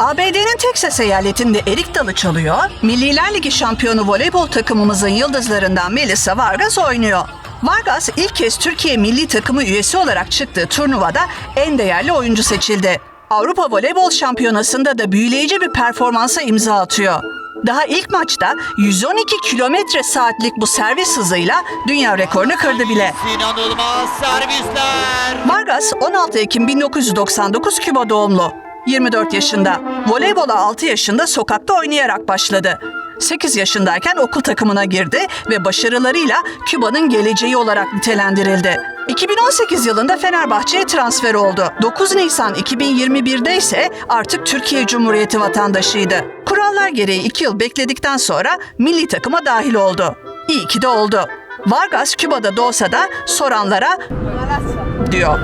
ABD'nin Texas eyaletinde erik dalı çalıyor, Milliler Ligi şampiyonu voleybol takımımızın yıldızlarından Melissa Vargas oynuyor. Vargas ilk kez Türkiye milli takımı üyesi olarak çıktığı turnuvada en değerli oyuncu seçildi. Avrupa Voleybol Şampiyonası'nda da büyüleyici bir performansa imza atıyor. Daha ilk maçta 112 kilometre saatlik bu servis hızıyla dünya rekorunu kırdı bile. İnanılmaz servisler. Vargas 16 Ekim 1999 Küba doğumlu. 24 yaşında. Voleybola 6 yaşında sokakta oynayarak başladı. 8 yaşındayken okul takımına girdi ve başarılarıyla Küba'nın geleceği olarak nitelendirildi. 2018 yılında Fenerbahçe'ye transfer oldu. 9 Nisan 2021'de ise artık Türkiye Cumhuriyeti vatandaşıydı. Kurallar gereği 2 yıl bekledikten sonra milli takıma dahil oldu. İyi ki de oldu. Vargas Küba'da doğsa da soranlara diyor.